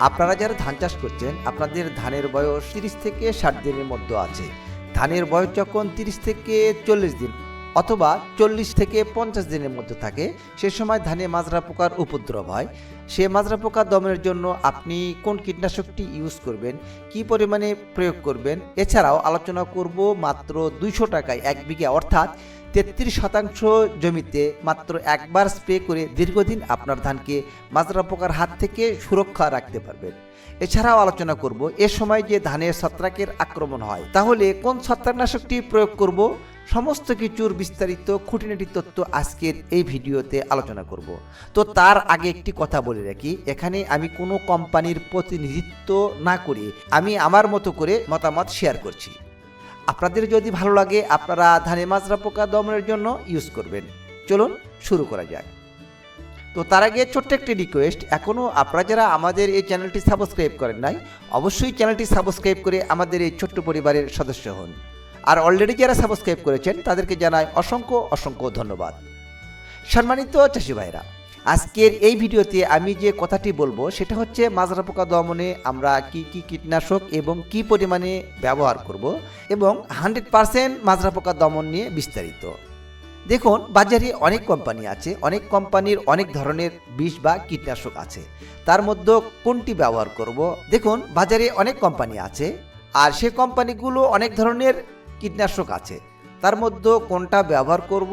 আপনারা যারা ধান চাষ করছেন, আপনাদের ধানের বয়স তিরিশ থেকে ষাট দিনের মধ্যে আছে। ধানের বয়স যখন তিরিশ থেকে চল্লিশ দিন অথবা চল্লিশ থেকে পঞ্চাশ দিনের মধ্যে থাকে। সে সময় ধানে মাজরা পোকার উপদ্রব হয়। সে মাজরা পোকা দমনের জন্য আপনি কোন কীটনাশকটি ইউজ করবেন, কি পরিমাণে প্রয়োগ করবেন, এছাড়াও আলোচনা করব মাত্র দুইশো টাকায় এক বিঘা, অর্থাৎ তেত্রিশ শতাংশ জমিতে মাত্র একবার স্প্রে করে দীর্ঘদিন আপনার ধানকে মাজরা পোকার হাত থেকে সুরক্ষা রাখতে পারবেন। এছাড়াও আলোচনা করব, এ সময় যে ধানের ছত্রাকের আক্রমণ হয়, তাহলে কোন ছত্রাকনাশকটি প্রয়োগ করব? সমস্ত কিছুর বিস্তারিত খুঁটিনাটি তত্ত্ব আজকের এই ভিডিওতে আলোচনা করব। তো তার আগে একটি কথা বলে রাখি, এখানে আমি কোনো কোম্পানির প্রতিনিধিত্ব না করে আমি আমার মতো করে মতামত শেয়ার করছি। আপনাদের যদি ভালো লাগে, আপনারা ধানে মাজরা পোকা দমনের জন্য ইউজ করবেন। চলুন শুরু করা যাক। তো তার আগে ছোট্ট একটি রিকোয়েস্ট এখনও আপনারা যারা আমাদের এই চ্যানেলটি সাবস্ক্রাইব করেন নাই, অবশ্যই চ্যানেলটি সাবস্ক্রাইব করে আমাদের এই ছোট্ট পরিবারের সদস্য হন। আর অলরেডি যারা সাবস্ক্রাইব করেছেন, তাদেরকে জানাই অসংখ্য অসংখ্য ধন্যবাদ। সম্মানিত চাষি ভাইরা, আজকের এই ভিডিওতে আমি যে কথাটি বলব, সেটা হচ্ছে মাজরা পোকা দমনে আমরা কি কি কীটনাশক এবং কি পরিমাণে ব্যবহার করব এবং হান্ড্রেড পারসেন্ট মাজরা পোকা দমন নিয়ে বিস্তারিত। দেখুন, বাজারে অনেক কোম্পানি আছে, অনেক কোম্পানির অনেক ধরনের বিষ বা কীটনাশক আছে। তার মধ্যে কোনটি ব্যবহার করব? দেখুন, বাজারে অনেক কোম্পানি আছে, আর সে কোম্পানিগুলো অনেক ধরনের কীটনাশক আছে। তার মধ্যে কোনটা ব্যবহার করব,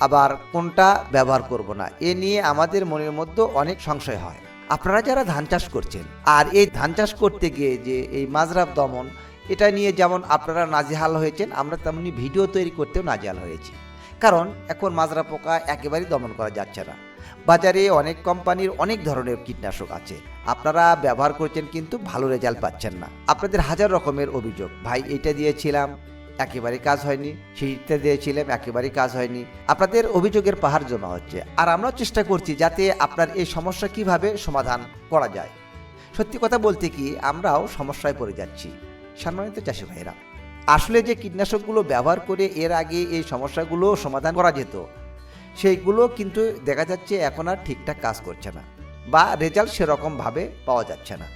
আবার কোনটা ব্যবহার করব না, এ নিয়ে আমাদের মনের মধ্যে অনেক সংশয় হয়। আপনারা যারা ধান চাষ করছেন, আর এই ধান চাষ করতে গিয়ে যে এই মাজরাব দমন, এটা নিয়ে যেমন আপনারা নাজেহাল হয়েছেন, আমরা তেমনি ভিডিও তৈরি করতেও নাজেহাল হয়েছি। কারণ এখন মাজরা পোকা একেবারেই দমন করা যাচ্ছে না। বাজারে অনেক কোম্পানির অনেক ধরনের কীটনাশক আছে। আপনারা ব্যবহার করছেন কিন্তু ভালো রেজাল্ট পাচ্ছেন না। আপনাদের হাজার রকমের অভিযোগ, ভাই, এটা দিয়েছিলাম। একেবারে কাজ হয়নি। সেইটা দিয়েছিলাম, একেবারেই কাজ হয়নি। আপনাদের অভিযোগের পাহাড় জমা হচ্ছে। আর আমরাও চেষ্টা করছি যাতে আপনার এই সমস্যা কীভাবে সমাধান করা যায়। সত্যি কথা বলতে কি, আমরাও সমস্যায় পড়ে যাচ্ছি। সম্মানিত চাষি ভাইরা আসলে যে কীটনাশকগুলো ব্যবহার করে এর আগে এই সমস্যাগুলো সমাধান করা যেত, সেইগুলো কিন্তু দেখা যাচ্ছে এখন আর ঠিকঠাক কাজ করছে না বা রেজাল্ট সেরকমভাবে পাওয়া যাচ্ছে না।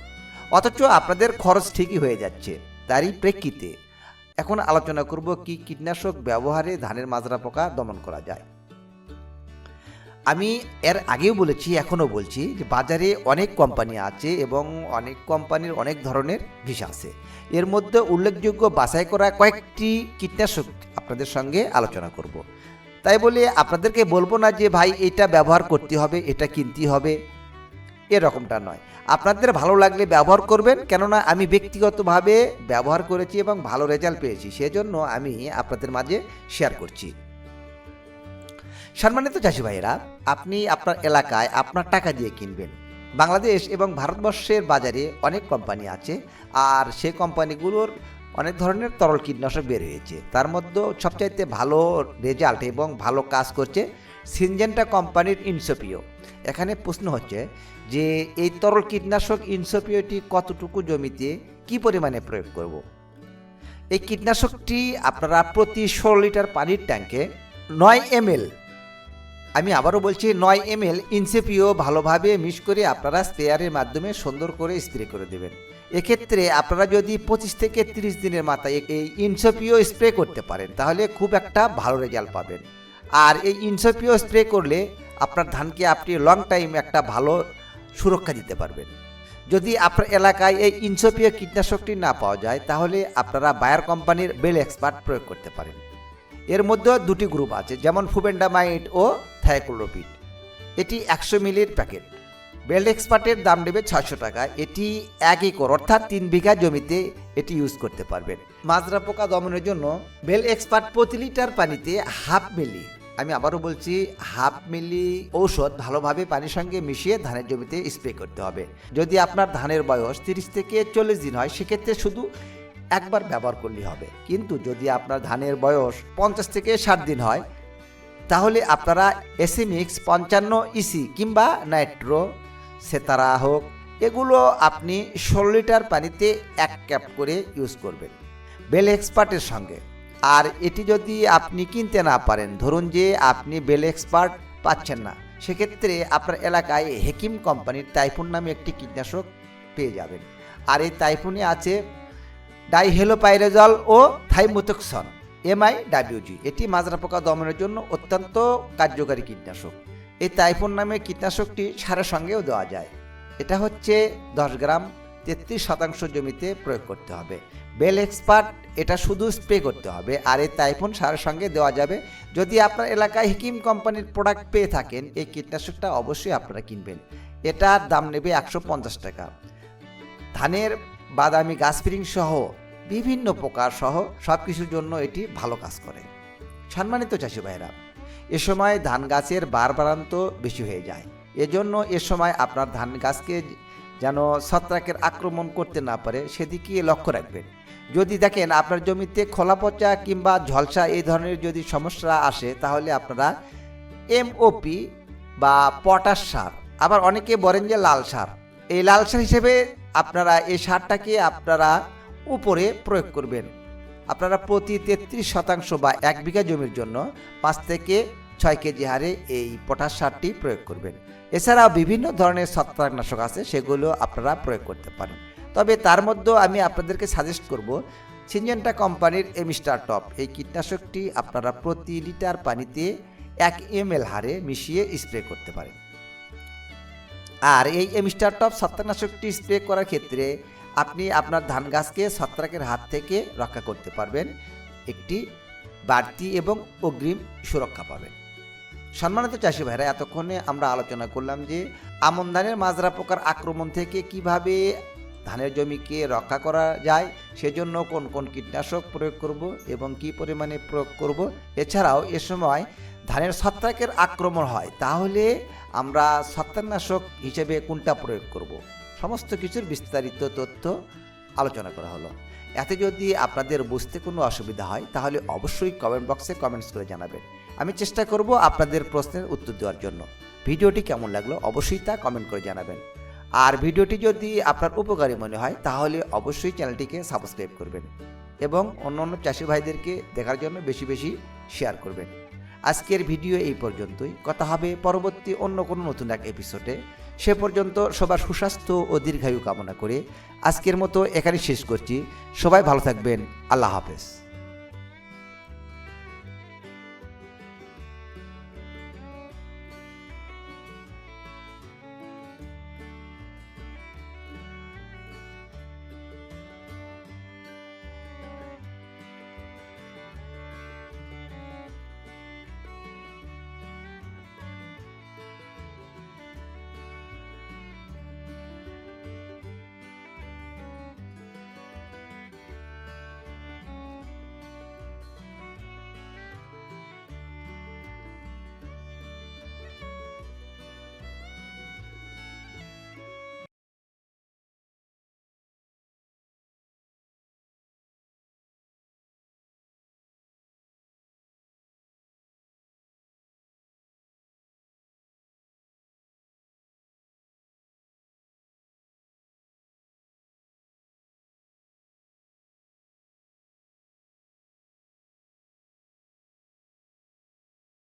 অথচ আপনাদের খরচ ঠিকই হয়ে যাচ্ছে। তারই প্রেক্ষিতে এখন আলোচনা করব কি কীটনাশক ব্যবহারে ধানের মাজরা পোকা দমন করা যায়। আমি এর আগেও বলেছি, এখনও বলছি যে বাজারে অনেক কোম্পানি আছে এবং অনেক কোম্পানির অনেক ধরনের বিষ আছে। এর মধ্যে উল্লেখযোগ্য বাছাই করা কয়েকটি কীটনাশক আপনাদের সঙ্গে আলোচনা করব। তাই বলে আপনাদেরকে বলব না যে, ভাই, এটা ব্যবহার করতে হবে, এটা কিনতে হবে। এরকমটা নয়। আপনাদের ভালো লাগলে ব্যবহার করবেন, কেননা আমি ব্যক্তিগতভাবে ব্যবহার করেছি এবং ভালো রেজাল্ট পেয়েছি, সেজন্য আমি আপনাদের মাঝে শেয়ার করছি। সম্মানিত চাষি ভাইয়েরা, আপনি আপনার এলাকায় আপনার টাকা দিয়ে কিনবেন। বাংলাদেশ এবং ভারতবর্ষের বাজারে অনেক কোম্পানি আছে, আর সেই কোম্পানিগুলোর অনেক ধরনের তরল কীটনাশক বের হয়েছে। তার মধ্যে সবচাইতে ভালো রেজাল্ট এবং ভালো কাজ করছে সিনজেন্টা কোম্পানির ইনসোপিও। এখানে প্রশ্ন হচ্ছে যে, এই তরল কীটনাশক ইনসোপিওটি কতটুকু জমিতে কি পরিমাণে প্রয়োগ করব। এই কীটনাশকটি আপনারা প্রতি ষোলো লিটার পানির ট্যাঙ্কে নয় এমএল, আমি আবারও বলছি নয় এম এল ইনসেপিও ভালোভাবে মিক্স করে আপনারা স্প্রেয়ারের মাধ্যমে সুন্দর করে স্প্রে করে দেবেন। এক্ষেত্রে আপনারা যদি পঁচিশ থেকে তিরিশ দিনের মাথায় এই ইনসেপিও স্প্রে করতে পারেন, তাহলে খুব একটা ভালো রেজাল্ট পাবেন। আর এই ইনসেপিও স্প্রে করলে আপনার ধানকে আপনি লং টাইম একটা ভালো সুরক্ষা দিতে পারবেন। যদি আপনার এলাকায় এই ইনসোপিও কীটনাশকটি না পাওয়া যায়, তাহলে আপনারা বায়ার কোম্পানির বেল এক্সপার্ট প্রয়োগ করতে পারেন। এর মধ্যে দুটি গ্রুপ আছে, যেমন ফুবেন্ডামাইড ও থাইক্লোরোপিড। এটি একশো মিলির প্যাকেট। বেল এক্সপার্টের দাম নেবে ছয়শো টাকা। এটি এক একর, অর্থাৎ তিন বিঘা জমিতে এটি ইউজ করতে পারবেন। মাজরা পোকা দমনের জন্য বেল এক্সপার্ট প্রতি লিটার পানিতে হাফ মিলি আমি আবারও বলছি, হাফ মিলি ঔষধ ভালোভাবে পানির সঙ্গে মিশিয়ে ধানের জমিতে স্প্রে করতে হবে। যদি আপনার ধানের বয়স তিরিশ থেকে চল্লিশ দিন হয়, সেক্ষেত্রে শুধু একবার ব্যবহার করলেই হবে। কিন্তু যদি আপনার ধানের বয়স পঞ্চাশ থেকে ষাট দিন হয়, তাহলে আপনারা এসিমিক্স পঞ্চান্ন ইসি কিংবা নাইট্রো, সেতারা হোক, এগুলো আপনি ষোলো লিটার পানিতে এক ক্যাপ করে ইউজ করবেন। বেল এক্সপার্টের সঙ্গে। আর এটি যদি আপনি কিনতে না পারেন, ধরুন যে আপনি বেল এক্সপার্ট পাচ্ছেন না, সেক্ষেত্রে আপনার এলাকায় হেকিম কোম্পানির টাইফুন নামে একটি কীটনাশক পেয়ে যাবেন। আর এই তাইফুনে আছে ডাইহেলোপাইরেজল ও থাইমোতক্সন এমআই ডাব্লিউজি এটি মাজরা পোকা দমনের জন্য অত্যন্ত কার্যকারী কীটনাশক। এই তাইফুন নামে কীটনাশকটি সারের সঙ্গেও দেওয়া যায়। এটা হচ্ছে দশ গ্রাম তেত্রিশ শতাংশ জমিতে প্রয়োগ করতে হবে। বেল এক্সপার্ট এটা শুধু স্প্রে করতে হবে। আর এই তাইফুন সারের সঙ্গে দেওয়া যাবে। যদি আপনার এলাকায় হিকিম কোম্পানির প্রোডাক্ট পেয়ে থাকেন, এই কীটনাশকটা অবশ্যই আপনারা কিনবেন। এটার দাম নেবে একশো পঞ্চাশ টাকা। ধানের, বাদামি গাছ ফিরিং সহ বিভিন্ন প্রকার সহ সব কিছুর জন্য এটি ভালো কাজ করে। সম্মানিত চাষি ভাইরা এ সময় ধান গাছের বারবারান্ত বেশি হয়ে যায়। এজন্য এ সময় আপনার ধান গাছকে যেন ছত্রাকের আক্রমণ করতে না পারে, সেদিকে লক্ষ্য রাখবেন। যদি দেখেন আপনার জমিতে খোলা পচা কিংবা ঝলসা এই ধরনের যদি সমস্যা আসে, তাহলে আপনারা এমওপি বা পটাশ সার, আবার অনেকে বলেন যে লাল সার। এই লাল সার হিসেবে আপনারা এই সারটাকে আপনারা উপরে প্রয়োগ করবেন। আপনারা প্রতি তেত্রিশ শতাংশ বা এক বিঘা জমির জন্য পাঁচ থেকে ছয় কেজি হারে এই পটাশ সারটি প্রয়োগ করবেন। এছাড়াও বিভিন্ন ধরনের ছত্রাকনাশক আছে, সেগুলো আপনারা প্রয়োগ করতে পারেন। তবে তার মধ্যেও আমি আপনাদেরকে সাজেস্ট করব সিনজেন্টা কোম্পানির এমিস্টার টপ, এই কীটনাশকটি আপনারা প্রতি লিটার পানিতে এক এম হারে মিশিয়ে স্প্রে করতে পারেন। আর এই এমিস্টার টপ ছত্রাকনাশকটি স্প্রে করার ক্ষেত্রে আপনি আপনার ধান গাছকে ছত্রাকের হাত থেকে রক্ষা করতে পারবেন, একটি বাড়তি এবং অগ্রিম সুরক্ষা পাবেন। সম্মানিত চাষি ভাইরা, এতক্ষণে আমরা আলোচনা করলাম যে আমন ধানের মাজরা পোকার আক্রমণ থেকে কীভাবে ধানের জমিকে রক্ষা করা যায়, সেজন্য কোন কোন কীটনাশক প্রয়োগ করব এবং কি পরিমাণে প্রয়োগ করব। এছাড়াও এ সময় ধানের ছত্রাকের আক্রমণ হয়, তাহলে আমরা ছত্রাকনাশক হিসেবে কোনটা প্রয়োগ করব? সমস্ত কিছুর বিস্তারিত তথ্য আলোচনা করা হলো। এতে যদি আপনাদের বুঝতে কোনো অসুবিধা হয়, তাহলে অবশ্যই কমেন্ট বক্সে কমেন্টস করে জানাবেন। আমি চেষ্টা করব আপনাদের প্রশ্নের উত্তর দেওয়ার জন্য। ভিডিওটি কেমন লাগল অবশ্যই তা কমেন্ট করে জানাবেন। আর ভিডিওটি যদি আপনার উপকারী মনে হয়, তাহলে অবশ্যই চ্যানেলটিকে সাবস্ক্রাইব করবেন এবং অন্য অন্য চাষি ভাইদেরকে দেখার জন্য বেশি বেশি শেয়ার করবেন। আজকের ভিডিও এই পর্যন্তই। কথা হবে পরবর্তী অন্য কোনো নতুন এক এপিসোডে সে পর্যন্ত সবার সুস্বাস্থ্য ও দীর্ঘায়ু কামনা করে আজকের মতো এখানে শেষ করছি। সবাই ভালো থাকবেন। আল্লাহ হাফেজ।